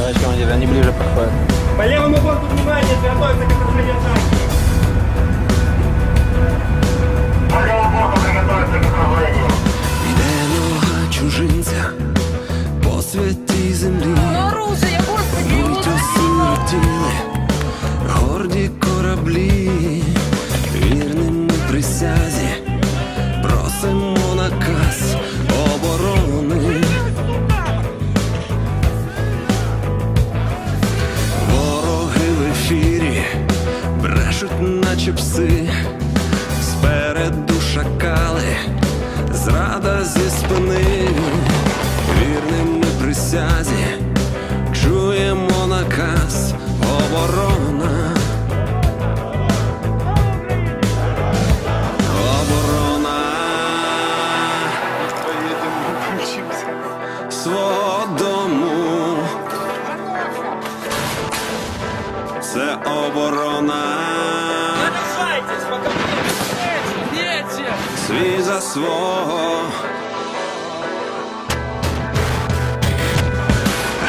Товарищ командир, они ближе подходят. По левому борту внимание, готовится к отражению атаки. Йде нога чужинця по святій землі, Оружие, господи! Будь осиротіли, горді кораблі, Наче пси, спереду шакали, зрада зі спини, вірним ми присязі, чуємо наказ оборона. Оборона свого дому. Це оборона. Свій за свого.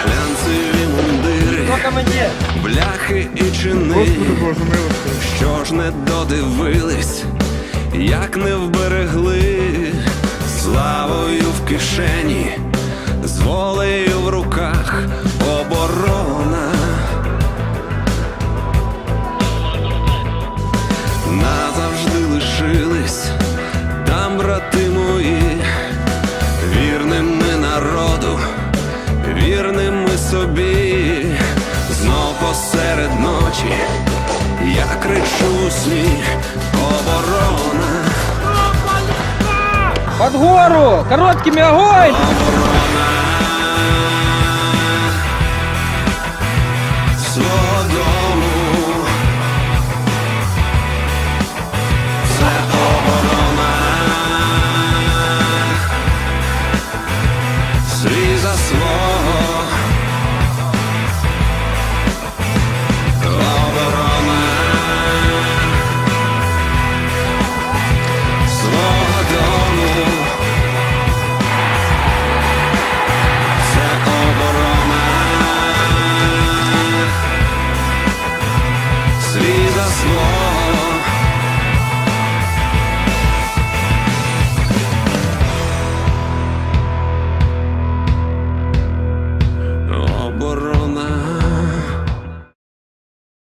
Глянцеві мундири, бляхи і чини, що ж не додивились, як не вберегли, славою в кишені, з волею в руках посеред ночі я кричу свій оборона. Под гору! Короткими огонь! Оборона свого дому. Це оборона. Свій за свого.